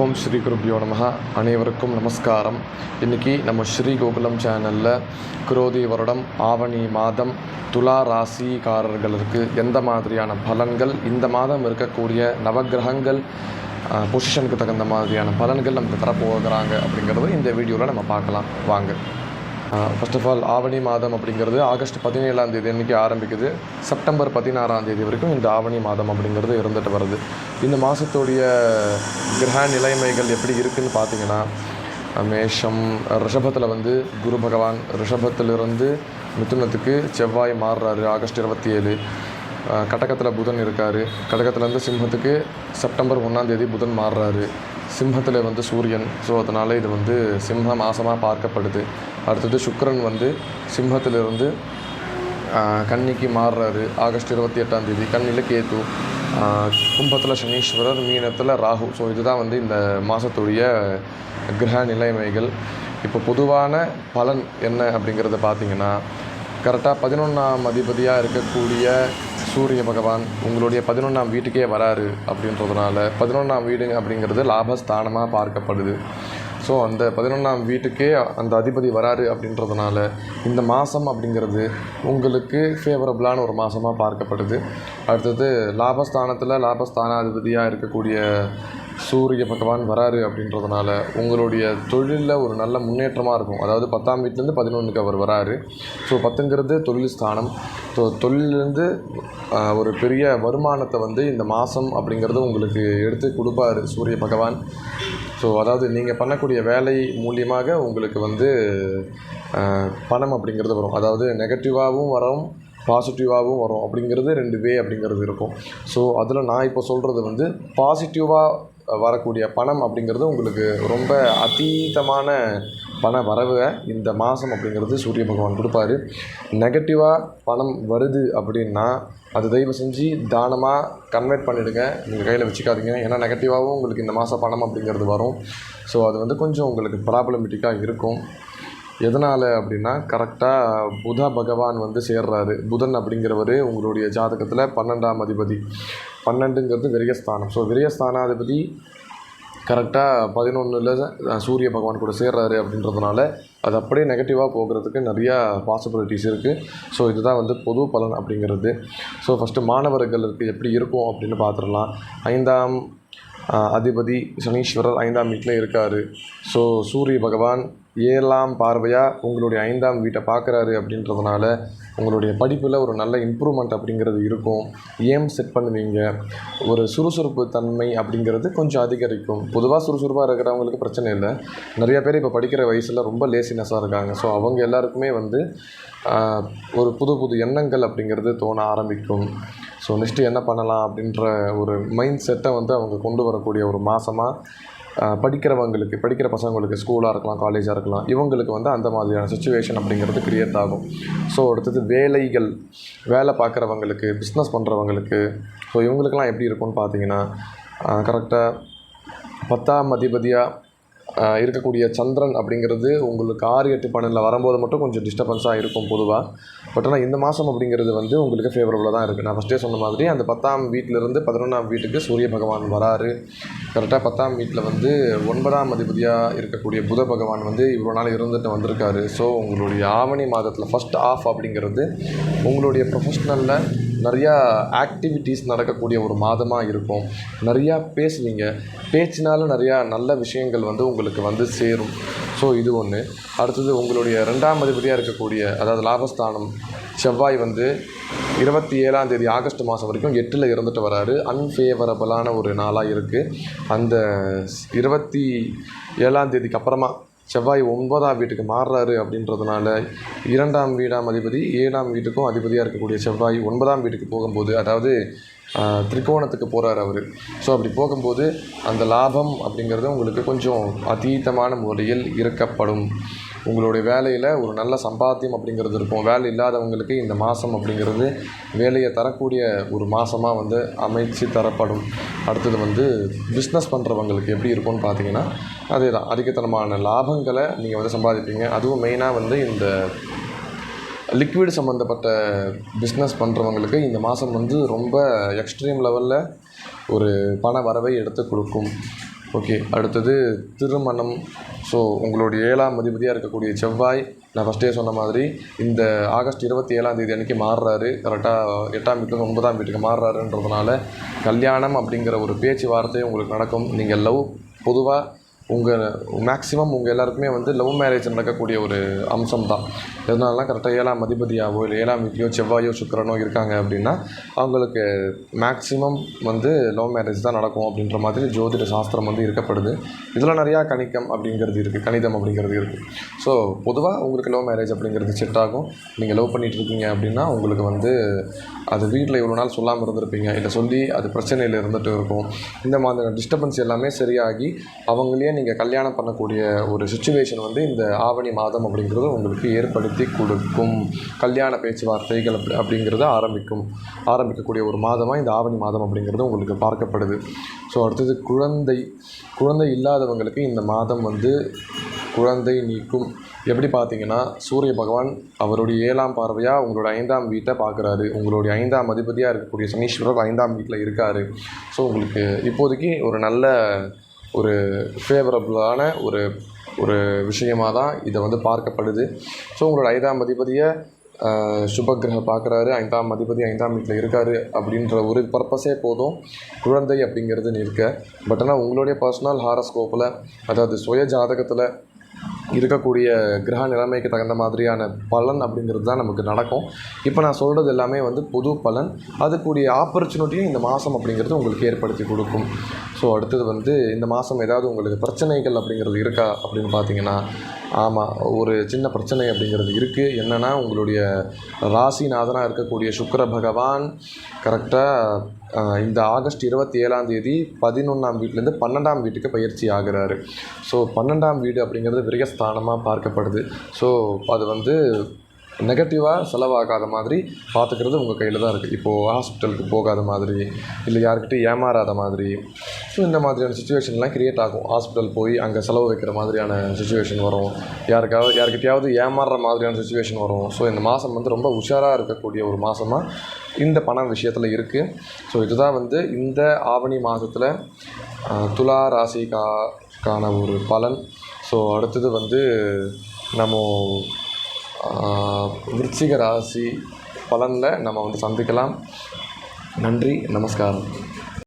ஓம் ஸ்ரீ குருப்பியோ நமஹ. அனைவருக்கும் நமஸ்காரம். இன்றைக்கி நம்ம ஸ்ரீ கோகுலம் சேனலில் குரோதி வருடம் ஆவணி மாதம் துலா ராசிக்காரர்களுக்கு எந்த மாதிரியான பலன்கள் இந்த மாதம் இருக்கக்கூடிய நவக்கிரகங்கள் பொசிஷனுக்கு தகுந்த மாதிரியான பலன்கள் நமக்கு தரப்போகிறாங்க அப்படிங்கிறது இந்த வீடியோவில் நம்ம பார்க்கலாம். வாங்க. ஃபர்ஸ்ட் ஆஃப் ஆல் ஆவணி மாதம் அப்படிங்கிறது ஆகஸ்ட் பதினேழாம் தேதி அன்றைக்கி ஆரம்பிக்குது. செப்டம்பர் பதினாறாம் தேதி வரைக்கும் இந்த ஆவணி மாதம் அப்படிங்கிறது இருந்துட்டு வருது. இந்த மாதத்துடைய கிரக நிலைமைகள் எப்படி இருக்குன்னு பார்த்தீங்கன்னா மேஷம் ரிஷபத்தில் வந்து குரு பகவான் ரிஷபத்திலிருந்து மிதுனத்துக்கு செவ்வாய் மாறுறாரு ஆகஸ்ட் இருபத்தி ஏழு கடகத்தில் புதன் இருக்கார். கடகத்துலேருந்து சிம்மத்துக்கு செப்டம்பர் ஒன்றாம் தேதி புதன் மாறுறாரு. சிம்மத்தில் வந்து சூரியன். ஸோ அதனால் இது வந்து சிம்ம மாதமாக பார்க்கப்படுது. அடுத்தது சுக்கரன் வந்து சிம்மத்திலிருந்து கன்னிக்கு மாறுறாரு. ஆகஸ்ட் இருபத்தி எட்டாம் தேதி. கண்ணியில் கேத்து கும்பத்தில் சனீஸ்வரர் மீனத்தில் ராகு. ஸோ இதுதான் வந்து இந்த மாதத்துடைய கிரக நிலைமைகள். இப்போ பொதுவான பலன் என்ன அப்படிங்கிறத பார்த்தீங்கன்னா கரெக்டாக பதினொன்றாம் அதிபதியாக இருக்கக்கூடிய சூரிய பகவான் உங்களுடைய பதினொன்றாம் வீட்டுக்கே வராரு அப்படின்றதுனால பதினொன்றாம் வீடு அப்படிங்கிறது லாபஸ்தானமாக பார்க்கப்படுது. ஸோ அந்த பதினொன்றாம் வீட்டுக்கே அந்த அதிபதி வராரு அப்படின்றதுனால இந்த மாதம் அப்படிங்கிறது உங்களுக்கு ஃபேவரபுளான ஒரு மாதமாக பார்க்கப்படுது. அடுத்தது லாபஸ்தானத்தில் லாபஸ்தானாதிபதியாக இருக்கக்கூடிய சூரிய பகவான் வராரு அப்படின்றதுனால உங்களுடைய தொழிலில் ஒரு நல்ல முன்னேற்றமாக இருக்கும். அதாவது பத்தாம் வீட்டிலேருந்து பதினொன்றுக்கு அவர் வராரு. ஸோ பத்துங்கிறது தொழில் ஸ்தானம். ஸோ தொழிலேருந்து ஒரு பெரிய வருமானத்தை வந்து இந்த மாதம் அப்படிங்கிறது உங்களுக்கு எடுத்து கொடுப்பாரு சூரிய பகவான். ஸோ அதாவது நீங்கள் பண்ணக்கூடிய வேலை மூலியமாக உங்களுக்கு வந்து பணம் அப்படிங்கிறது வரும். அதாவது நெகட்டிவாகவும் வரும் பாசிட்டிவாகவும் வரும். அப்படிங்கிறது ரெண்டு வே அப்படிங்கிறது இருக்கும். ஸோ அதில் நான் இப்போ சொல்கிறது வந்து பாசிட்டிவாக வரக்கூடிய பணம் அப்படிங்கிறது உங்களுக்கு ரொம்ப அதீதமான பண வரவை. இந்த மாதம் அப்படிங்கிறது சூரிய பகவான் கொடுப்பாரு. நெகட்டிவாக பணம் வருது அப்படின்னா அது தயவு செஞ்சு தானமாக கன்வெர்ட் பண்ணிவிடுங்க நீங்கள் கையில் வச்சுக்காதீங்க. ஏன்னா நெகட்டிவாகவும் உங்களுக்கு இந்த மாதம் பணம் அப்படிங்கிறது வரும். ஸோ அது வந்து கொஞ்சம் உங்களுக்கு ப்ராப்ளமேட்டிக்காக இருக்கும். எதனால் அப்படின்னா கரெக்டாக புத பகவான் வந்து சேர்றாரு. புதன் அப்படிங்கிறவர் உங்களுடைய ஜாதகத்தில் பன்னெண்டாம் அதிபதி. பன்னெண்டுங்கிறது விரயஸ்தானம். ஸோ விரயஸ்தானாதிபதி கரெக்டாக பதினொன்றில் சூரிய பகவான் கூட சேர்றாரு அப்படின்றதுனால அது அப்படியே நெகட்டிவாக போகிறதுக்கு நிறையா பாசிபிலிட்டிஸ் இருக்குது ஸோ இதுதான் வந்து பொது பலன் அப்படிங்கிறது. ஸோ ஃபஸ்ட்டு மாணவர்களுக்கு எப்படி இருக்கும் அப்படின்னு பார்த்துடலாம். ஐந்தாம் அதிபதி சனீஸ்வரர் ஐந்தாம் வீட்டில் இருக்கார். ஸோ சூரிய பகவான் ஏழாம் பார்வையாக உங்களுடைய ஐந்தாம் வீட்டை பார்க்குறாரு அப்படின்றதுனால உங்களுடைய படிப்பில் ஒரு நல்ல இம்ப்ரூவ்மெண்ட் அப்படிங்கிறது இருக்கும். ஏம் செட் பண்ணுவீங்க? ஒரு சுறுசுறுப்பு தன்மை அப்படிங்கிறது கொஞ்சம் அதிகரிக்கும். பொதுவாக சுறுசுறுப்பாக இருக்கிறவங்களுக்கு பிரச்சனை இல்லை. நிறைய பேர் இப்போ படிக்கிற வயசில் ரொம்ப லேசினஸாக இருக்காங்க. ஸோ அவங்க எல்லாருக்குமே வந்து ஒரு புது புது எண்ணங்கள் அப்படிங்கிறது தோண ஆரம்பிக்கும். ஸோ நெக்ஸ்ட்டு என்ன பண்ணலாம் அப்படின்ற ஒரு மைண்ட் செட்டை வந்து அவங்க கொண்டு வரக்கூடிய ஒரு மாதமாக படிக்கிறவங்களுக்கு படிக்கிற பசங்களுக்கு ஸ்கூலாக இருக்கலாம் காலேஜாக இருக்கலாம் இவங்களுக்கு வந்து அந்த மாதிரியான சுச்சுவேஷன் அப்படிங்கிறது க்ரியேட் ஆகும். ஸோ அடுத்தது வேலைகள் வேலை பார்க்குறவங்களுக்கு பிஸ்னஸ் பண்ணுறவங்களுக்கு ஸோ இவங்களுக்கெல்லாம் எப்படி இருக்கும்னு பார்த்தீங்கன்னா கரெக்டாக பத்தாம் அதிபதியாக இருக்கக்கூடிய சந்திரன் அப்படிங்கிறது உங்களுக்கு ஆறு எட்டு பன்னெண்டில் வரும்போது மட்டும் கொஞ்சம் டிஸ்டர்பன்ஸாக இருக்கும் பொதுவாக பட் ஆனால் இந்த மாதம் அப்படிங்கிறது வந்து உங்களுக்கு ஃபேவரபுளாக தான் இருக்குது நான் ஃபஸ்ட்டே சொன்ன மாதிரி அந்த பத்தாம் வீட்டிலிருந்து பதினொன்றாம் வீட்டுக்கு சூரிய பகவான் வராரு. கரெக்டாக பத்தாம் வீட்டில் வந்து ஒன்பதாம் அதிபதியாக இருக்கக்கூடிய புத பகவான் வந்து இவ்வளோ நாள் இருந்துட்டு வந்திருக்காரு. ஸோ உங்களுடைய ஆவணி மாதத்தில் ஃபஸ்ட் ஆஃப் அப்படிங்கிறது உங்களுடைய ப்ரொஃபஷ்னலில் நிறையா ஆக்டிவிட்டீஸ் நடக்கக்கூடிய ஒரு மாதமாக இருக்கும். நிறையா பேசுவீங்க. பேச்சினால நிறையா நல்ல விஷயங்கள் வந்து உங்களுக்கு வந்து சேரும். ஸோ இது ஒன்று அடுத்தது உங்களுடைய ரெண்டாம் அதிபதியாக இருக்கக்கூடிய அதாவது லாபஸ்தானம் செவ்வாய் வந்து இருபத்தி ஏழாம் தேதி ஆகஸ்ட் மாதம் வரைக்கும் எட்டில் இருந்துட்டு வராரு. அன்ஃபேவரபுளான ஒரு நாளாக இருக்குது அந்த இருபத்தி ஏழாம் தேதிக்கு அப்புறமா செவ்வாய் ஒன்பதாம் வீட்டுக்கு மாறுறாரு அப்படின்றதுனால இரண்டாம் வீடாம் அதிபதி ஏழாம் வீட்டுக்கும் அதிபதியாக இருக்கக்கூடிய செவ்வாய் ஒன்பதாம் வீட்டுக்கு போகும்போது அதாவது திரிகோணத்துக்கு போகிறார் அவர். ஸோ அப்படி போகும்போது அந்த லாபம் அப்படிங்கிறது உங்களுக்கு கொஞ்சம் அதீதமான முறையில் இருக்கப்படும் உங்களுடைய வேலையில் ஒரு நல்ல சம்பாத்தியம் அப்படிங்கிறது இருக்கும். வேலை இல்லாதவங்களுக்கு இந்த மாதம் அப்படிங்கிறது வேலையை தரக்கூடிய ஒரு மாதமாக வந்து அமைச்சு தரப்படும். அடுத்தது வந்து பிஸ்னஸ் பண்ணுறவங்களுக்கு எப்படி இருக்கும்னு பார்த்தீங்கன்னா அதே தான் அதிகத்தனமான லாபங்களை நீங்கள் வந்து சம்பாதிப்பீங்க. அதுவும் மெயினாக வந்து இந்த லிக்விட் சம்மந்தப்பட்ட பிஸ்னஸ் பண்ணுறவங்களுக்கு இந்த மாதம் வந்து ரொம்ப எக்ஸ்ட்ரீம் லெவலில் ஒரு பண வரவை எடுத்து கொடுக்கும். ஓகே அடுத்தது திருமணம். ஸோ உங்களுடைய ஏழாம் அதிபதியாக இருக்கக்கூடிய செவ்வாய் நான் ஃபஸ்ட்டே சொன்ன மாதிரி இந்த ஆகஸ்ட் இருபத்தி ஏழாம் தேதி அன்றைக்கி மாறுறாரு. கரெக்டாக எட்டாம் வீட்டுக்கு ஒன்பதாம் வீட்டுக்கு மாறுறாருன்றதுனால கல்யாணம் அப்படிங்கிற ஒரு பேச்சுவார்த்தை உங்களுக்கு நடக்கும். நீங்கள் லவ் பொதுவாக உங்கள் மேக்ஸிமம் உங்கள் எல்லாருக்குமே வந்து லவ் மேரேஜ் நடக்கக்கூடிய ஒரு அம்சம் தான். எதனாலலாம் கரெக்டாக ஏழாம் அதிபதியாவோ இல்லை ஏழாம் வீட்லையோ செவ்வாயோ சுக்கரனோ இருக்காங்க அப்படின்னா அவங்களுக்கு மேக்ஸிமம் வந்து லவ் மேரேஜ் தான் நடக்கும் அப்படின்ற மாதிரி ஜோதிட சாஸ்திரம் வந்து இருக்கப்படுது இதில் நிறையா கணிக்கம் அப்படிங்கிறது இருக்குது கணிதம் அப்படிங்கிறது இருக்குது ஸோ பொதுவாக உங்களுக்கு லவ் மேரேஜ் அப்படிங்கிறது செட் ஆகும். நீங்கள் லவ் பண்ணிகிட்டு இருக்கீங்க அப்படின்னா உங்களுக்கு வந்து அது வீட்டில் இவ்வளோ நாள் சொல்லாமல் இருந்திருப்பீங்க. இல்லை சொல்லி அது பிரச்சனையில் இருந்துகிட்டு இருக்கும். இந்த மாதிரி டிஸ்டர்பன்ஸ் எல்லாமே சரியாகி அவங்களே நீங்கள் நீங்கள் கல்யாணம் பண்ணக்கூடிய ஒரு சுச்சுவேஷன் வந்து இந்த ஆவணி மாதம் அப்படிங்கிறது உங்களுக்கு ஏற்படுத்தி கொடுக்கும். கல்யாண பேச்சுவார்த்தைகள் அப்படி அப்படிங்கிறது ஆரம்பிக்கும். ஆரம்பிக்கக்கூடிய ஒரு மாதமாக இந்த ஆவணி மாதம் அப்படிங்கிறது உங்களுக்கு பார்க்கப்படுது. ஸோ அடுத்தது குழந்தை குழந்தை இல்லாதவங்களுக்கு இந்த மாதம் வந்து குழந்தை நீக்கும். எப்படி பார்த்தீங்கன்னா சூரிய பகவான் அவருடைய ஏழாம் பார்வையாக உங்களோட ஐந்தாம் வீட்டை பார்க்குறாரு. உங்களுடைய ஐந்தாம் அதிபதியாக இருக்கக்கூடிய சனீஸ்வரர் ஐந்தாம் வீட்டில் இருக்கார். ஸோ உங்களுக்கு இப்போதைக்கு ஒரு நல்ல ஒரு ஃபேவரபுளான ஒரு ஒரு விஷயமாக தான் இதை வந்து பார்க்கப்படுது. ஸோ உங்களோட ஐந்தாம் அதிபதியை சுபக்கிரக பார்க்குறாரு. ஐந்தாம் அதிபதி ஐந்தாம் வீட்டில் இருக்கார் அப்படின்ற ஒரு பர்பஸே போதும். குழந்தை அப்படிங்கிறது இருக்க பட் ஆனால் உங்களுடைய பர்சனல் ஹாரஸ்கோப்பில் அதாவது சுய ஜாதகத்தில் இருக்கக்கூடிய கிரக நிலைமைக்கு தகுந்த மாதிரியான பலன் அப்படிங்கிறது தான் நமக்கு நடக்கும். இப்போ நான் சொல்கிறது எல்லாமே வந்து புது பலன். அதுக்குரிய ஆப்பர்ச்சுனிட்டியும் இந்த மாதம் அப்படிங்கிறது உங்களுக்கு ஏற்படுத்தி கொடுக்கும். ஸோ அடுத்தது வந்து இந்த மாதம் ஏதாவது உங்களுக்கு பிரச்சனைகள் அப்படிங்கிறது இருக்கா அப்படின்னு பார்த்தீங்கன்னா ஆமாம் ஒரு சின்ன பிரச்சனை அப்படிங்கிறது இருக்குது என்னென்னா உங்களுடைய ராசிநாதனாக இருக்கக்கூடிய சுக்கர பகவான் கரெக்டாக இந்த ஆகஸ்ட் இருபத்தி ஏழாம் தேதி பதினொன்றாம் வீட்டிலேருந்து பன்னெண்டாம் வீட்டுக்கு பயிற்சி ஆகுறாரு. ஸோ பன்னெண்டாம் வீடு அப்படிங்கிறது விரயஸ்தானமாக பார்க்கப்படுது. ஸோ அது வந்து நெகட்டிவாக செலவாகாத மாதிரி பார்த்துக்கிறது உங்கள் கையில் தான் இருக்குது இப்போது ஹாஸ்பிட்டலுக்கு போகாத மாதிரி இல்லை யாருக்கிட்டையும் ஏமாறாத மாதிரி ஸோ இந்த மாதிரியான சுச்சுவேஷன்லாம் க்ரியேட் ஆகும். ஹாஸ்பிட்டல் போய் அங்கே செலவு வைக்கிற மாதிரியான சுச்சுவேஷன் வரும். யாருக்காவது யாருக்கிட்டையாவது ஏமாறுற மாதிரியான சுச்சுவேஷன் வரும். ஸோ இந்த மாதம் வந்து ரொம்ப உஷாராக இருக்கக்கூடிய ஒரு மாதமாக இந்த பணம் விஷயத்தில் இருக்குது ஸோ இதுதான் வந்து இந்த ஆவணி மாதத்தில் துலா ராசிக்கா ஒரு பலன். ஸோ அடுத்தது வந்து நம்ம விருச்சிக ராசி பலனில் நம்ம வந்து சந்திக்கலாம். நன்றி நமஸ்காரம்.